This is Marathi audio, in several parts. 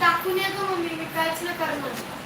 टाकून येतो मम्मी मी काहीच नाही. करणार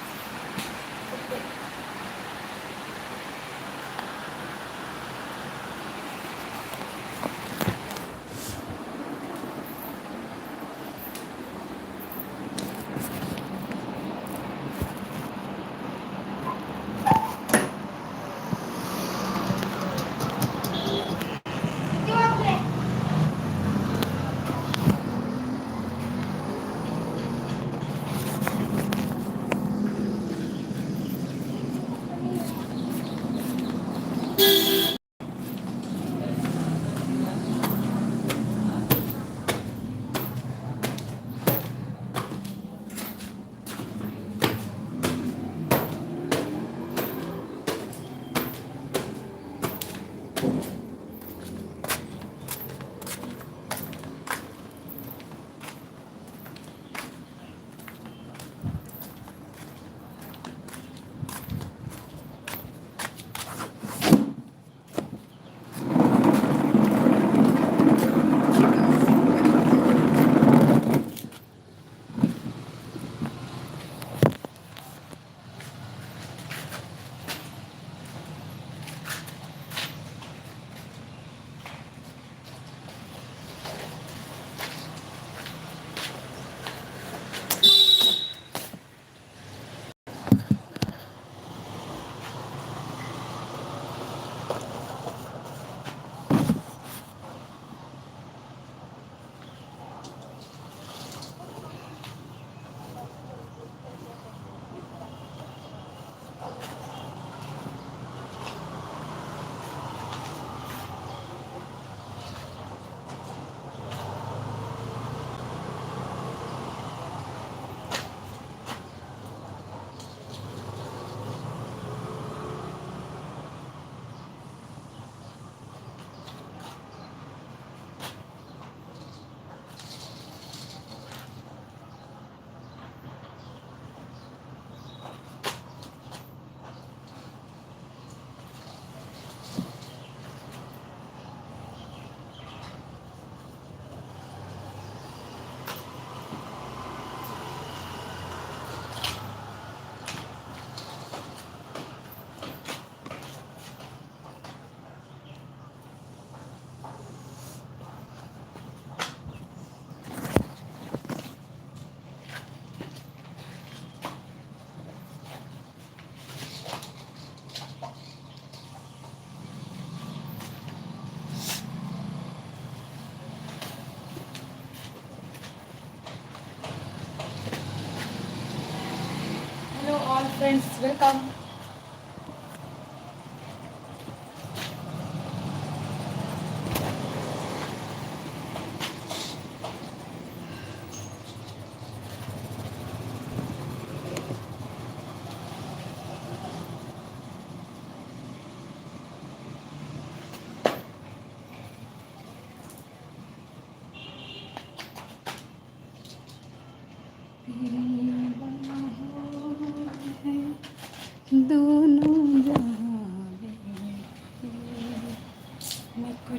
friends, welcome.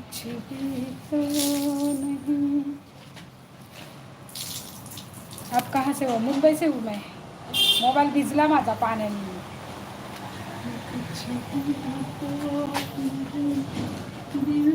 कुछ भी तो नहीं। आप कहाँ से हो? मुंबई से हूँ मैं। मोबाईल भिजला माझा पाण्याने। मैं कुछ भी तो नहीं,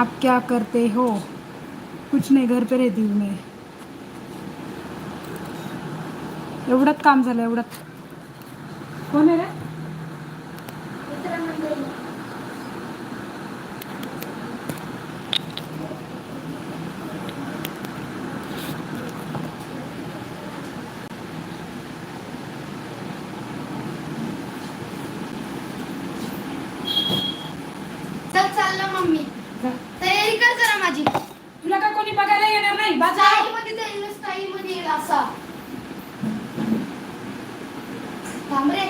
आप क्या करते हो? कुछ नहीं घर पे रहती हूँ मैं। एवढंच काम झालं एवढंच. कोण आहे रे मित्रमंडळी. चल चाललं मम्मी जा. तयारी कर जरा माझी तुला का कोणी बघायला येणार नाही बाजा स्टाईल मध्ये जाईल स्टाईल मध्ये येईल असा थांब रे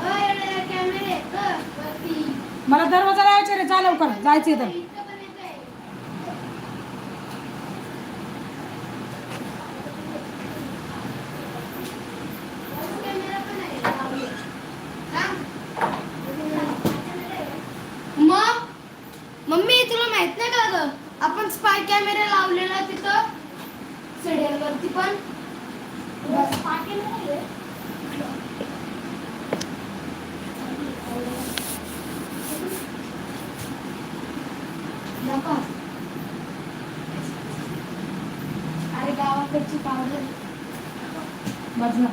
अय, अरे, कॅमेरे कर, वरती. मला दरवाजा लावायचा रे जा लवकर जायचे तर इथं पण येतंय. कॅमेरा पण आहे. थांब. मग मम्मी तुला माहीत नाही का ग आपण स्पाय कॅमेरा लावलेला तिथं सिरियल वरती पण स्पाय कॅमेरा आहे. नको. अरे गावाकडची पावडर बाजूला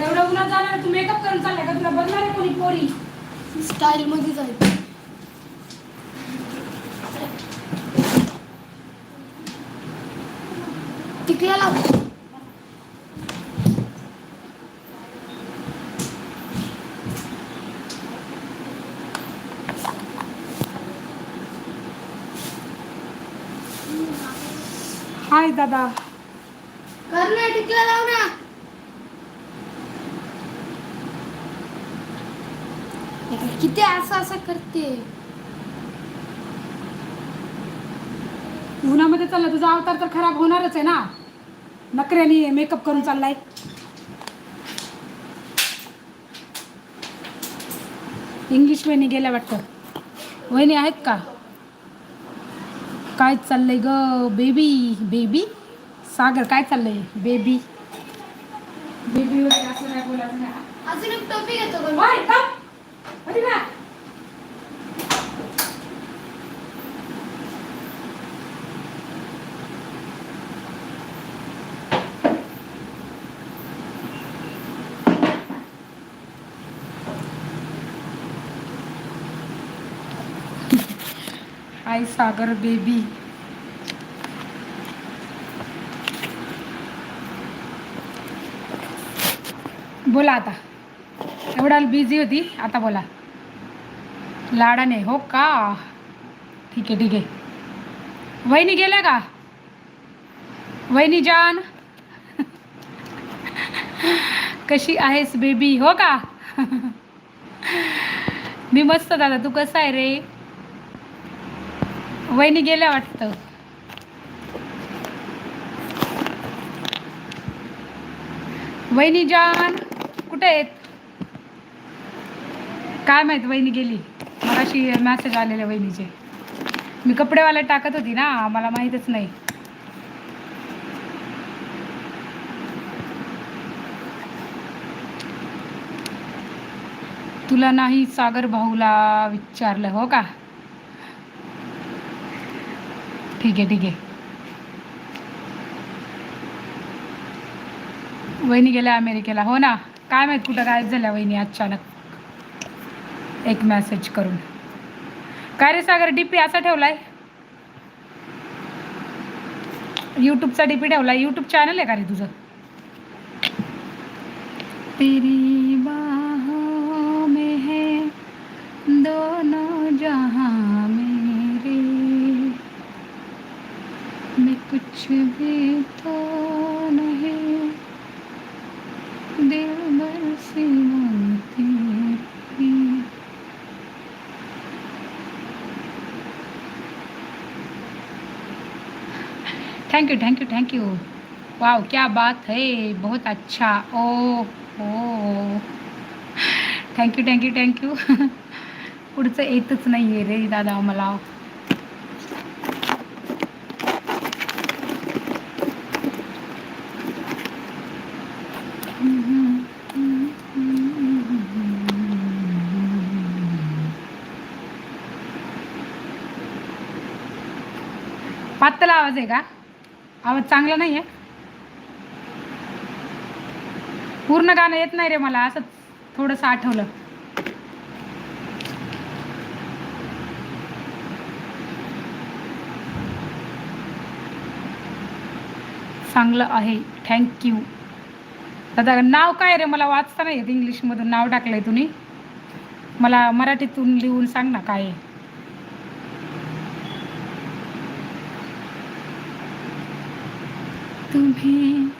एवढं उन्हात जाणार तू मेकअप करून चालला का? तुला बघणार आहे कोणी पोरी. स्टाईल मध्ये जायचं टिकला लाव हाय दादा. लाव ना. किती असं असं करते. उन्हामध्ये चालला तुझा अवतार तर खराब होणारच आहे ना. नकऱ्याने मेकअप करून चाललाय. इंग्लिश वहिनी गेल्या वाटतं. वहिनी आहेत का? काय चाललंय ग बेबी बेबी सागर काय चाललंय? बेबी बेबी वगैरे असं काय बोलायचं नाही. अजून एक टोपी घेतो का सागर बेबी. बोला आता. एवढा बिझी होती आता बोला. लाडाने हो का? ठीक आहे ठीक आहे. वहिनी गेल्या का? वहिनी जान. कशी आहेस बेबी हो का? मी मस्त दादा तू कसा आहे रे? वहिनी गेल्या वाटतं. वहिनी जॉन कुठे आहेत? काय माहीत वहिनी गेली. मगाशी मॅसेज आलेले वहिनीचे. मी कपडेवाला टाकत होती ना मला माहीतच नाही. तुला नाही सागर भाऊला विचारलं हो का? ठीक आहे ठीक आहे. वहिनी गेल्या अमेरिकेला. हो ना? काय माहीत कुठं गायब झाल्या वहिनी अचानक? एक मेसेज करून. काय रे सागर डीपी असा ठेवलाय? यूट्यूबचा डीपी ठेवलाय? यूट्यूब चॅनल आहे का रे तुझं? कुछ भी तो नहीं. दिल भर C thank you thank thank you thank you thank you wow क्या बात है बहुत अच्छा. ओ हो थँक्यू थँक्यू थँक्यू पुढचं येतच नाही आहे रे दादा मला पातळ आवाज आहे का? आवाज चांगला नाही आहे पूर्ण गाणं येत नाही रे मला असं थोडंसं आठवलं. चांगलं आहे थँक्यू दादा नाव काय रे? मला वाचता नाही येत इंग्लिशमधून नाव टाकलंय तुम्ही. मला मराठीतून लिहून सांग ना काय आहे. तुम्हें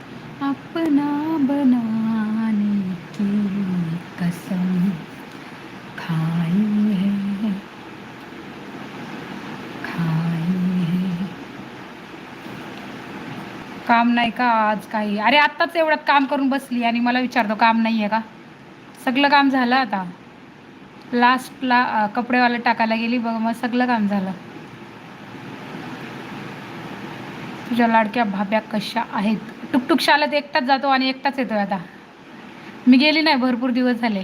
अपना बनाने की कसम खाई है खाई है। काम नाही का आज काही? अरे आत्ताच एवढ्यात काम करून बसली आणि मला विचारतो काम नाही आहे का? सगळं काम झालं आता. लास्टला अं, कपडेवाला टाकायला गेली बघ मग सगळं काम झालं. तुझ्या लाडक्या भाब्या कशा आहेत? टुकटुक शाळेत एकटाच जातो आणि एकटाच येतो आता. मी गेली नाही भरपूर दिवस झाले.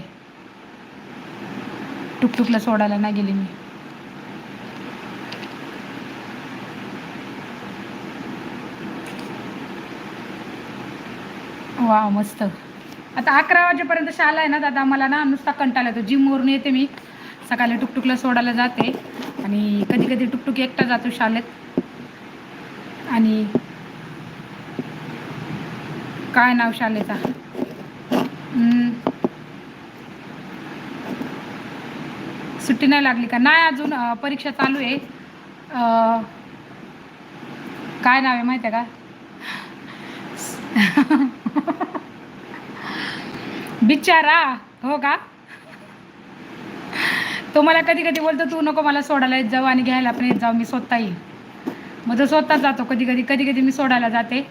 टुकटुकला सोडायला नाही गेली मी. वा मस्त. आता अकरा वाजेपर्यंत शाळा आहे ना दादा मला ना नुसता कंटाळा येतो. जिमवरून येते मी. सकाळी टुकटुकला सोडायला जाते. आणि कधी कधी टुकटुक एकटा जातो शाळेत. आणि काय नाव शालेचा? सुट्टी नाही लागली का? नाही अजून परीक्षा चालू आहे. काय नाव आहे माहिती आहे का? बिचारा हो का? तो मला कधी कधी बोलतो तू नको मला सोडायला येत जाऊ आणि घ्यायला पण येत जाऊ मी स्वतः येईल मग तो स्वतः जातो कधी कधी कधी कधी मी सोडायला जाते.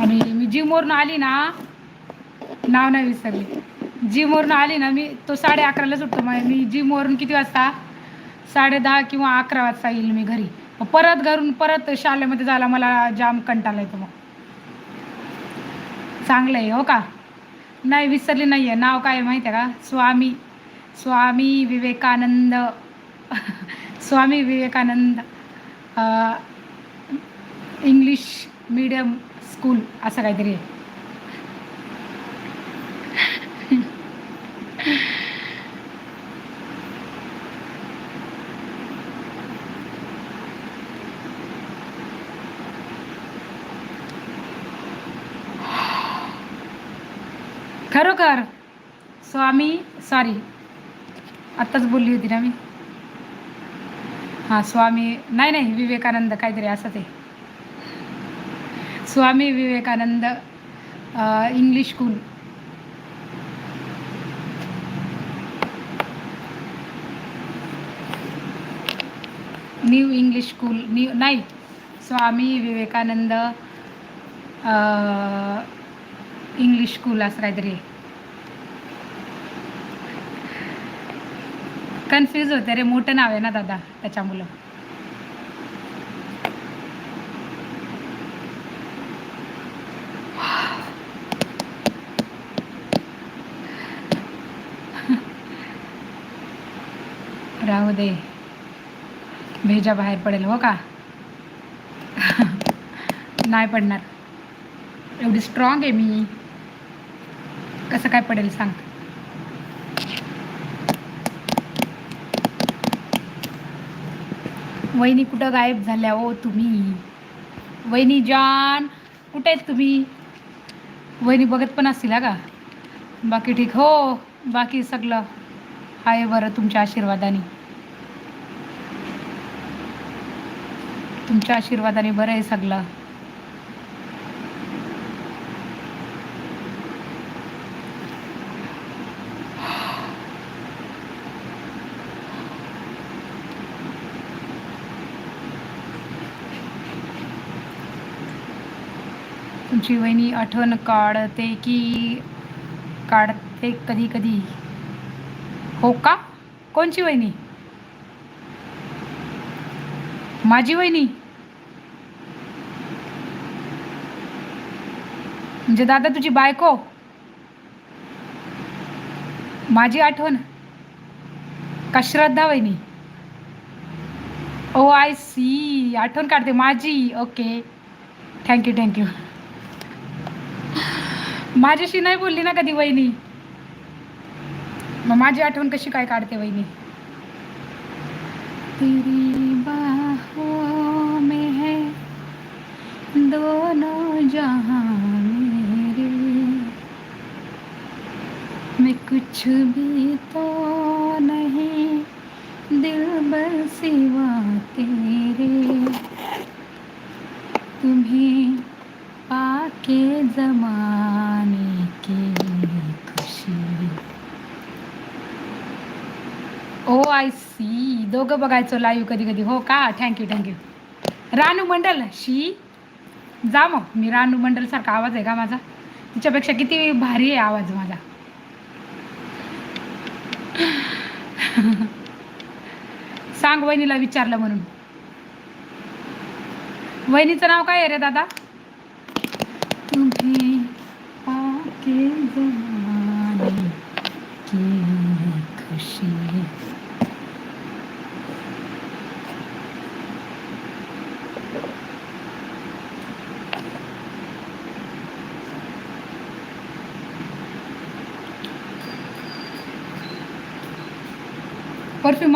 आणि मी जिमवरून आली ना नाव नाही विसरली. जिमवरून आली ना मी तो साडे अकराला सुटतो मग मी जिमवरून किती वाजता? साडे दहा किंवा अकरा वाजता येईल मी घरी. मग परत घरून परत शाळेमध्ये जायला मला जाम कंटाळा येतो मग. चांगलं आहे हो का? नाही विसरली नाही आहे नाव काय माहिती आहे का? Swami. Swami Vivekananda. Swami Vivekananda. English medium school असं काहीतरी आहे. खरोखर स्वामी सॉरी आत्ताच बोलली होती ना मी. हां स्वामी नाही नाही विवेकानंद काहीतरी असं ते. Swami Vivekananda English school new English school new नाही स्वामी विवेकानंद इंग्लिश स्कूल असं काहीतरी कन्फ्यूज होते. रे मोठं नाव आहे ना दादा त्याच्यामुळं. राहू दे. भेजा बाहेर पडेल हो का? नाही पडणार. एवढी स्ट्रॉंग आहे मी. कसं काय पडेल सांग. वहिनी कुठं गायब झाल्या हो तुम्ही? वहिनी जान कुठे आहेत तुम्ही? वहिनी बघत पण असतील का? बाकी ठीक हो बाकी सगळं आहे बरं तुमच्या आशीर्वादाने. तुमच्या आशीर्वादाने बरं आहे सगळं. तुमची वहिनी आठवण काढते की काढते कधी कधी. हो का? कोणची वहिनी माझी वहिनी? म्हणजे दादा तुझी बायको? माझी आठवण. का श्रद्धा वहिनी? ओ आय सी आठवण काढते. माझी. ओके थँक्यू थँक्यू माझ्याशी नाही बोलली ना कभी वहिनी. मग माझी कशी काय काढते वहिनी? तेरी बाहों में है दोनों जहाँ मेरे। मैं कुछ भी तो दोघं बघायचो लाईव्ह कधी कधी. हो का? Thank you thank you Ranu Mondal शी. जा मग. मी रानू मंडलसारखा आवाज आहे का माझा? तिच्यापेक्षा किती भारी आहे आवाज माझा. सांग वहिनीला विचारलं म्हणून. वहिनीचं नाव काय आहे रे दादा?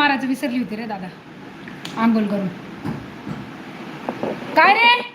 मारायचं विसरली होती रे दादा. आंघोळ करून. काय रे?